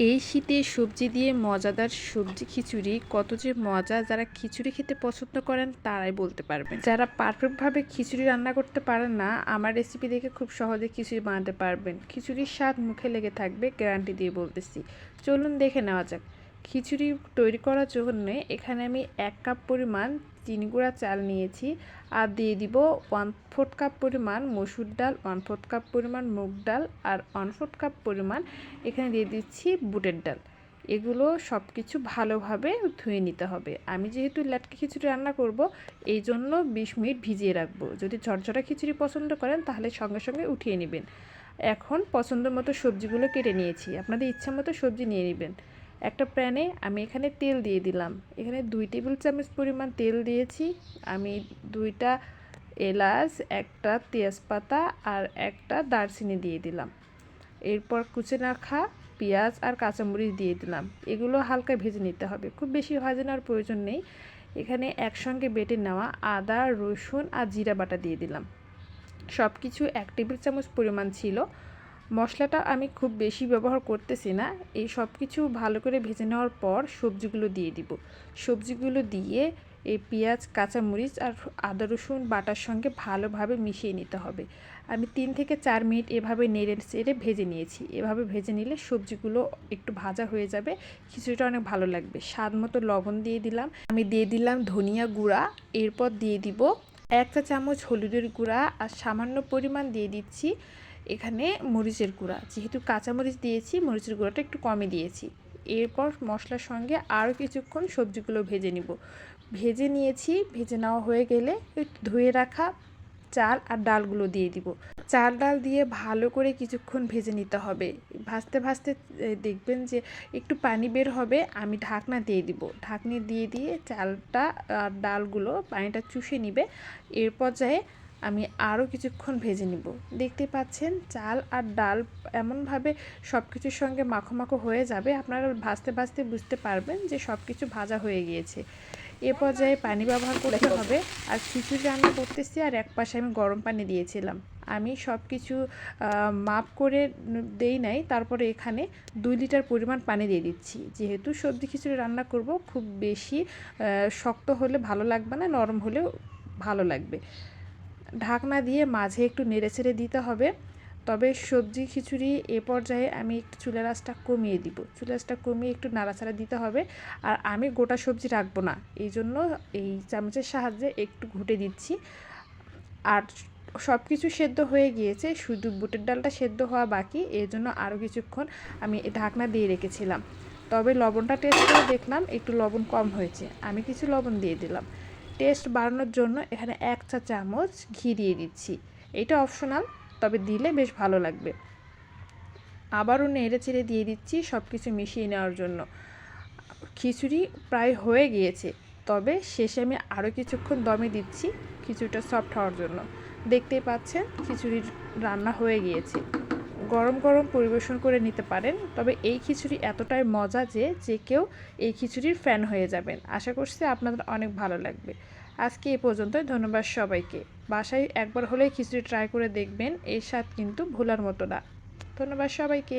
এই শীতে সবজি দিয়ে মজাদার সবজি খিচুড়ি, কত যে মজা যারা খিচুড়ি খেতে পছন্দ করেন তারাই বলতে পারবেন। যারা পারফেক্টভাবে খিচুড়ি রান্না করতে পারেন না, আমার রেসিপি দেখে খুব সহজে খিচুড়ি বানাতে পারবেন। খিচুড়ির স্বাদ মুখে লেগে থাকবে গ্যারান্টি দিয়ে বলতেছি। চলুন দেখে নেওয়া যাক। খিচুড়ি তৈরি করার জন্য এখানে আমি এক কাপ পরিমাণ চিনি গুঁড়া, চাল নিয়েছি। আর দিয়ে দিব ওয়ান ফোর্থ কাপ পরিমাণ মসুর ডাল ওয়ান ফোর্থ কাপ পরিমাণ মুগ ডাল আর ওয়ান ফোর্থ কাপ পরিমাণ এখানে দিয়ে দিচ্ছি বুটের ডাল। এগুলো সব কিছু ভালোভাবে ধুয়ে নিতে হবে। আমি যেহেতু ল্যাটকে খিচুড়ি রান্না করব, এই জন্য বিশ মিনিট ভিজিয়ে রাখব। যদি ঝরঝরা খিচুড়ি পছন্দ করেন, তাহলে সঙ্গে সঙ্গে উঠিয়ে নেবেন। এখন পছন্দ মতো সবজিগুলো কেটে নিয়েছি। আপনাদের ইচ্ছা মতো সবজি নিয়ে নেবেন। একটা প্যানে আমি এখানে তেল দিয়ে দিলাম। এখানে দুই টেবিল চামচ পরিমাণ তেল দিয়েছি। আমি দুইটা এলাচ, একটা তেজপাতা আর একটা দারচিনি দিয়ে দিলাম। এরপর কুচে রাখা পেঁয়াজ আর কাঁচামরিচ দিয়ে দিলাম। এগুলো হালকা ভেজে নিতে হবে। খুব বেশি ভাজে নেওয়ার প্রয়োজন নেই। এখানে একসঙ্গে বেটে নেওয়া আদা, রসুন আর জিরা বাটা দিয়ে দিলাম। সব কিছু এক টেবিল চামচ পরিমাণ ছিল। মশলাটা আমি খুব বেশি ব্যবহার করতেছি না। এই সব কিছু ভালো করে ভেজে নেওয়ার পর সবজিগুলো দিয়ে দিব। সবজিগুলো দিয়ে এই পেঁয়াজ, কাঁচামরিচ আর আদা, রসুন, বাটার সঙ্গে ভালোভাবে মিশিয়ে নিতে হবে। আমি তিন থেকে চার মিনিট এভাবে নেড়ে চেড়ে ভেজে নিয়েছি। এভাবে ভেজে নিলে সবজিগুলো একটু ভাজা হয়ে যাবে। খিচুড়িটা অনেক ভালো লাগবে। স্বাদ মতো লবণ দিয়ে দিলাম। আমি দিয়ে দিলাম ধনিয়া গুঁড়া। এরপর দিয়ে দিব এক চা চামচ হলুদের গুঁড়া আর সামান্য পরিমাণ দিয়ে দিচ্ছি এখানে মরিচের গুঁড়া। যেহেতু কাঁচামরিচ দিয়েছি, মরিচের গুঁড়াটা একটু কমে দিয়েছি। এরপর মশলার সঙ্গে আরও কিছুক্ষণ সবজিগুলো ভেজে নিব। ভেজে নিয়েছি, ভেজে নেওয়া হয়ে গেলে ধুয়ে রাখা চাল আর ডালগুলো দিয়ে দিব। চাল ডাল দিয়ে ভালো করে কিছুক্ষণ ভেজে নিতে হবে। ভাজতে ভাজতে দেখবেন যে একটু পানি বের হবে, আমি ঢাকনা দিয়ে দিব। ঢাকনি দিয়ে দিয়ে চালটা আর ডালগুলো পানিটা চুষে নিবে। এর পর্যায়ে আমি আরও কিছুক্ষণ ভেজে নিব। দেখতে পাচ্ছেন, চাল আর ডাল এমনভাবে সব কিছুর সঙ্গে মাখো মাখো হয়ে যাবে। আপনারা ভাজতে ভাজতে বুঝতে পারবেন যে সব কিছু ভাজা হয়ে গিয়েছে। এ পর্যায়ে পানি ব্যবহার করতে হবে আর খিচুড়ি রান্না করতেছি আর এক পাশে আমি গরম পানি দিয়েছিলাম। আমি সব কিছু মাপ করে দেই নাই, তারপরে এখানে দুই লিটার পরিমাণ পানি দিয়ে দিচ্ছি। যেহেতু সবজি খিচুড়ি রান্না করব, খুব বেশি শক্ত হলে ভালো লাগবে না, নরম হলেও ভালো লাগবে। ঢাকনা দিয়ে মাঝে একটু নেড়ে ছেড়ে দিতে হবে। তবে সবজি খিচুড়ি এ পর্যায়ে আমি একটু চুলের আঁচটা কমিয়ে দিব। চুলের আঁচটা কমিয়ে একটু নাড়াচাড়া দিতে হবে। আর আমি গোটা সবজি রাখব না। এই জন্য এই চামচের সাহায্যে একটু ঘুটে দিচ্ছি। আর সব কিছু সেদ্ধ হয়ে গিয়েছে। শুধু বুটের ডালটা সেদ্ধ হওয়া বাকি। এই জন্য আরও কিছুক্ষণ আমি ঢাকনা দিয়ে রেখেছিলাম। তবে লবণটা টেস্ট করে দেখলাম, একটু লবণ কম হয়েছে। আমি কিছু লবণ দিয়ে দিলাম। টেস্ট বাড়ানোর জন্য এখানে এক চা চামচ ঘি দিয়ে দিচ্ছি। এটা অপশনাল, তবে দিলে বেশ ভালো লাগবে। আবারও নেড়ে চেড়ে দিয়ে দিচ্ছি সব কিছু মিশিয়ে নেওয়ার জন্য। খিচুড়ি প্রায় হয়ে গিয়েছে, তবে শেষে আমি আরও কিছুক্ষণ দমে দিচ্ছি খিচুড়িটা সফট হওয়ার জন্য। দেখতেই পাচ্ছেন খিচুড়ির রান্না হয়ে গিয়েছে। গরম গরম পরিবেশন করে নিতে পারেন। তবে এই খিচুড়ি এতটাই মজা যে যে কেউ এই খিচুড়ির ফ্যান হয়ে যাবেন। আশা করছি আপনাদের অনেক ভালো লাগবে। আজকে এ পর্যন্তই। ধন্যবাদ সবাইকে। বাসায় একবার হলেই খিচুড়ি ট্রাই করে দেখবেন। এর স্বাদ কিন্তু ভোলার মতো না। ধন্যবাদ সবাইকে।